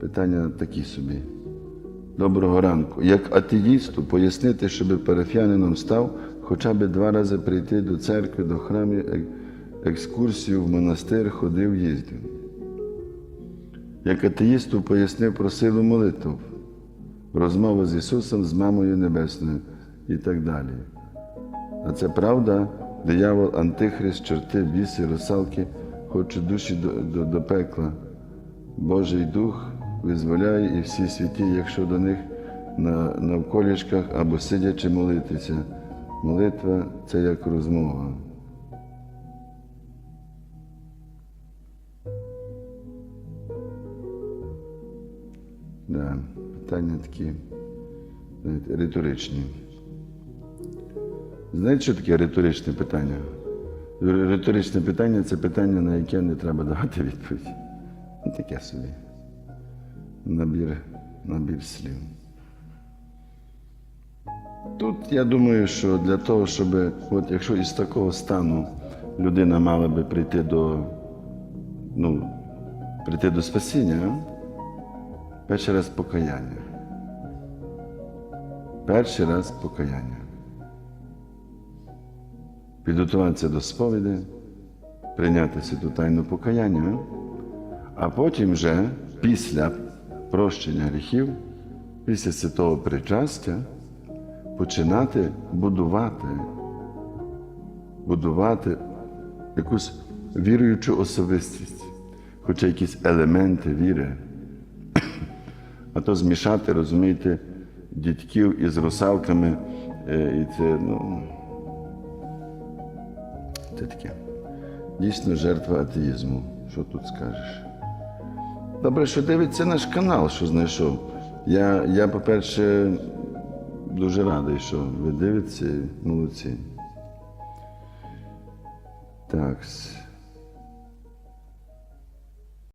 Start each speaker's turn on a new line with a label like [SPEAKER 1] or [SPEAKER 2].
[SPEAKER 1] питання такі собі. Доброго ранку. Як атеїсту пояснити, щоб парафіянином став, хоча б два рази прийти до церкви, до храмів, екскурсію в монастир ходив, їздив. Як атеїсту пояснив про силу молитв, розмова з Ісусом, з Мамою Небесною і так далі. А це правда, диявол, антихрист, чорти, біси, русалки хочуть душі до, до, до пекла. Божий Дух визволяє і всі святі, якщо до них на, навколішках або сидячи молитися. Молитва це як розмова. Да, питання такі знаєте, риторичні. Знаєте, що таке риторичне питання? Риторичне питання це питання, на яке не треба давати відповідь. Ну, таке собі. Набір, набір слів. Тут я думаю, що для того, щоб, от якщо із такого стану людина мала би прийти до, ну, прийти до спасіння, перший раз покаяння. Перший раз покаяння. Підготуватися до сповіді, прийняти святу тайну покаяння, а потім вже після прощення гріхів, після святого причастя, починати будувати, будувати якусь віруючу особистість, хоча якісь елементи віри. А то змішати, розумієте, дітьків із русалками, е, і це, ну, це таке. Дійсно жертва атеїзму. Що тут скажеш? Добре, що дивиться наш канал, що знайшов. Я, я по-перше, дуже радий, що ви дивитеся, молодці. Так.